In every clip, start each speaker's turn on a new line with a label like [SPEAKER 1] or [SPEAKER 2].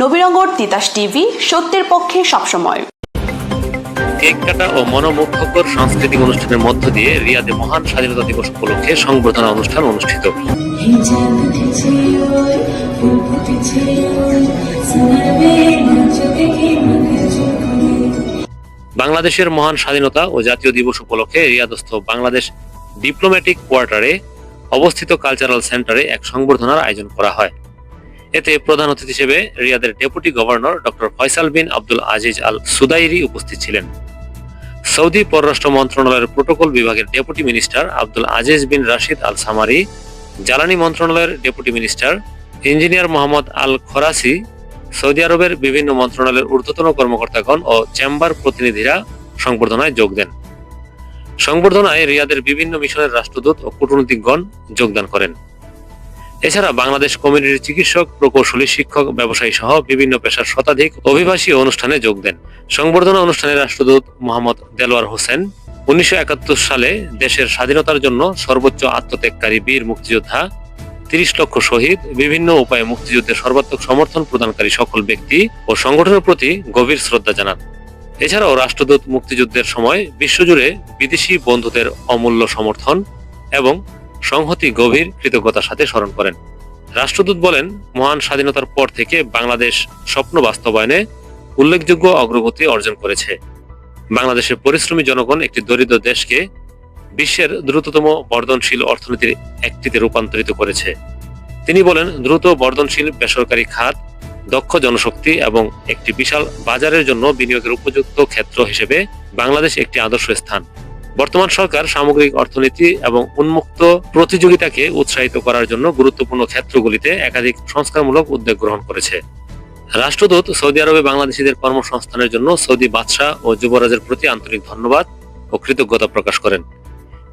[SPEAKER 1] Nabinagar Titas TV, সত্যের পক্ষে সবসময়।
[SPEAKER 2] কেক কাটা ও মনোমুগ্ধকর সাংস্কৃতিক অনুষ্ঠানের মধ্য দিয়ে রিয়াদে মহান স্বাধীনতা দিবস উপলক্ষে সংবর্ধনা অনুষ্ঠান অনুষ্ঠিত। বাংলাদেশের মহান স্বাধীনতা ও জাতীয় দিবস উপলক্ষে রিয়াদস্থ বাংলাদেশ ডিপ্লোম্যাটিক কোয়ার্টারে অবস্থিত কালচারাল সেন্টারে এক সংবর্ধনার আয়োজন করা হয়। এতে প্রধান অতিথি হিসেবে রিয়াদের deputy governor doctor Faisal bin Abdul Aziz Al Sudairi উপস্থিত ছিলেন। সৌদি পররাষ্ট্র মন্ত্রণালয়ের প্রোটোকল বিভাগের deputy minister Abdul Aziz bin Rashid Al Samari, জ্বালানি মন্ত্রণালয়ের deputy minister engineer Mohammad Al Khorasi, Saudi আরবের বিভিন্ন মন্ত্রণালয়ের ঊর্ধ্বতন কর্মকর্তাগণ ও চেম্বার প্রতিনিধিরা সংবর্ধনায় যোগ দেন। সংবর্ধনায় রিয়াদের বিভিন্ন মিশনের রাষ্ট্রদূত ও কূটনীতিকগণ যোগদান করেন। এছাড়া বাংলাদেশ কমিউনিটির চিকিৎসক, প্রকৌশলী, শিক্ষক, ব্যবসায়ী সহ বিভিন্ন পেশার শতাধিক অভিবাসী অনুষ্ঠানে যোগ দেন। সংবর্ধনা অনুষ্ঠানে রাষ্ট্রদূত মোহাম্মদ দেলোয়ার হোসেন, উনিশশো একাত্তর সালে দেশের স্বাধীনতার জন্য সর্বোচ্চ আত্মত্যাগকারী বীর মুক্তিযোদ্ধা, তিরিশ লক্ষ শহীদ, বিভিন্ন উপায়ে মুক্তিযুদ্ধের সর্বাত্মক সমর্থন প্রদানকারী সকল ব্যক্তি ও সংগঠনের প্রতি গভীর শ্রদ্ধা জানান। এছাড়াও রাষ্ট্রদূত মুক্তিযুদ্ধের সময় বিশ্বজুড়ে বিদেশি বন্ধুদের অমূল্য সমর্থন এবং সংহতি গভীর কৃতজ্ঞতার সাথে স্মরণ করেন। রাষ্ট্রদূত বলেন, মহান স্বাধীনতার পর থেকে বাংলাদেশ স্বপ্ন বাস্তবায়নে উল্লেখযোগ্য অগ্রগতি অর্জন করেছে। বাংলাদেশের পরিশ্রমী জনগণ একটি দরিদ্র দেশকে বিশ্বের দ্রুততম বর্ধনশীল অর্থনীতির একটিতে রূপান্তরিত করেছে। তিনি বলেন, দ্রুত বর্ধনশীল বেসরকারি খাত, দক্ষ জনশক্তি এবং একটি বিশাল বাজারের জন্য বিনিয়োগের উপযুক্ত ক্ষেত্র হিসেবে বাংলাদেশ একটি আদর্শ স্থান। বর্তমান সরকার সামগ্রিক অর্থনীতি এবং উন্মুক্ত প্রতিযোগিতাকে উৎসাহিত করার জন্য গুরুত্বপূর্ণ ক্ষেত্রগুলিতে একাধিক সংস্কারমূলক উদ্যোগ গ্রহণ করেছে। রাষ্ট্রদূত সৌদি আরবে বাংলাদেশিদের কর্মসংস্থানের জন্য সৌদি বাদশাহ ও যুবরাজের প্রতি আন্তরিক ধন্যবাদ ও কৃতজ্ঞতা প্রকাশ করেন।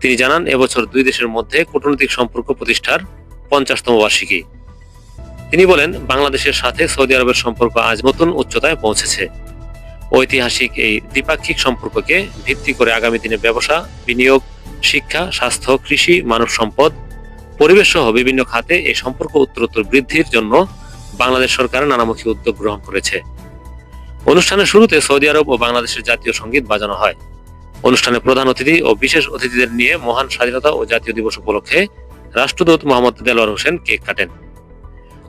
[SPEAKER 2] তিনি জানান, এবছর দুই দেশের মধ্যে কূটনৈতিক সম্পর্ক প্রতিষ্ঠার পঞ্চাশতম বার্ষিকী। তিনি বলেন, বাংলাদেশের সাথে সৌদি আরবের সম্পর্ক আজ নতুন উচ্চতায় পৌঁছেছে। ঐতিহাসিক এই দ্বিপাক্ষিক সম্পর্ককে ভিত্তি করে আগামী দিনে ব্যবসা, বিনিয়োগ, শিক্ষা, স্বাস্থ্য, কৃষি, মানব সম্পদ পরিবেশ সহ বিভিন্ন খাতে এই সম্পর্ক উত্তরোত্তর বৃদ্ধির জন্য বাংলাদেশ সরকার নানামুখী উদ্যোগ গ্রহণ করেছে। অনুষ্ঠানের শুরুতে সৌদি আরব ও বাংলাদেশের জাতীয় সংগীত বাজানো হয়। অনুষ্ঠানে প্রধান অতিথি ও বিশেষ অতিথিদের নিয়ে মহান স্বাধীনতা ও জাতীয় দিবস উপলক্ষে রাষ্ট্রদূত মোহাম্মদ দেলোয়ার হোসেন কেক কাটেন।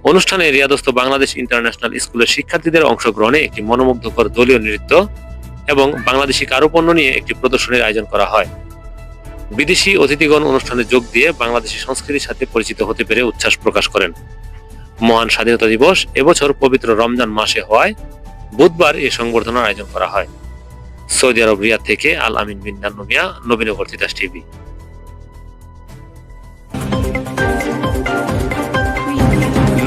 [SPEAKER 2] অনুষ্ঠানে রিয়াদস্থ বাংলাদেশ ইন্টারন্যাশনাল স্কুলের শিক্ষার্থীদের অংশগ্রহণে একটি মনোমুগ্ধকর দলীয় নৃত্য এবং বাংলাদেশি কারুপণ্য নিয়ে একটি প্রদর্শনীর আয়োজন করা হয়। বিদেশি অতিথিগণ অনুষ্ঠানে যোগ দিয়ে বাংলাদেশি সংস্কৃতির সাথে পরিচিত হতে পেরে উচ্ছ্বাস প্রকাশ করেন। মহান স্বাধীনতা দিবস এবছর পবিত্র রমজান মাসে হওয়ায় বুধবার এই সংবর্ধনার আয়োজন করা হয়। সৌদি আরব, রিয়াদ থেকে আল আমিন বিন নান্নু মিয়া নবীনগর, তিতাস টিভি।